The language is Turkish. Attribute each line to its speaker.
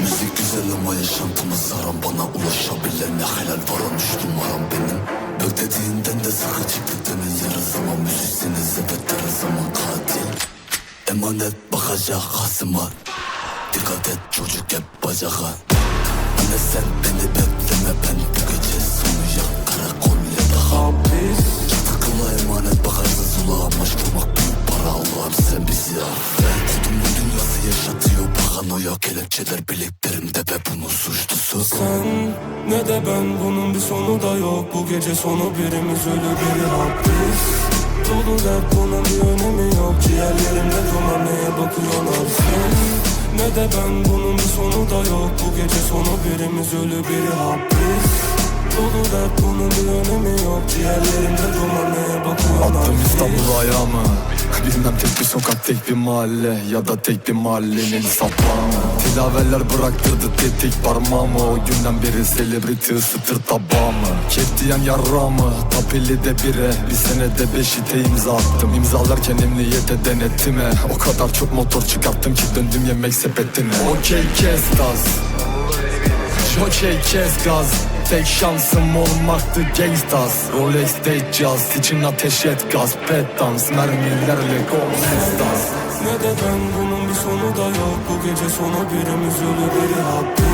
Speaker 1: Müzik güzel ama yaşantımız haram Bana ulaşabilene helal varan üç numaram benim. Beklediğinden de sıkı çıktı demin yarı zaman. Müziksiniz evet her zaman katil. Emanet bakacak hasıma. Dikkat et çocuk hep bacağa. Anne sen beni bekleme paranoya Kelepçeler bileklerimde ve bunun suçlusu.
Speaker 2: Sen ne de ben bunun bir sonu da yok. Bu gece sonu birimiz ölü biri hapis. Dolu dert bunun bir önemi yok. Ciğerlerimde duman neye bakıyorlar sen Ne de ben bunun bir sonu da yok. Bu gece sonu birimiz ölü biri hapis. Dolu dert bunun bir önemi yok. Ciğerlerimde duman neye bakıyorlar
Speaker 3: Attım
Speaker 2: sen
Speaker 3: İstanbul'a ayağımı Bilmem tek bir sokak tek bir mahalle Ya da tek bir mahallenin sapağını Tilaveler bıraktırdı tetik parmağımı. O günden beri celebrity ısıtır tabağımı Keptiyen yarrağımı Tapeli de bire Bir senede beşite imza attım. İmzalarken emniyete denettime O kadar çok motor çıkarttım ki döndüm yemek sepetine. Okey kes gaz Jokey kes gaz. Tek şansım olmaktı gangstas Rolex day jazz için ateş et gaz. Pet dans. Mermilerle gomez dans.
Speaker 2: Ne de ben bunun bir sonu da yok. Bu gece sonu birimiz ölü biri hapis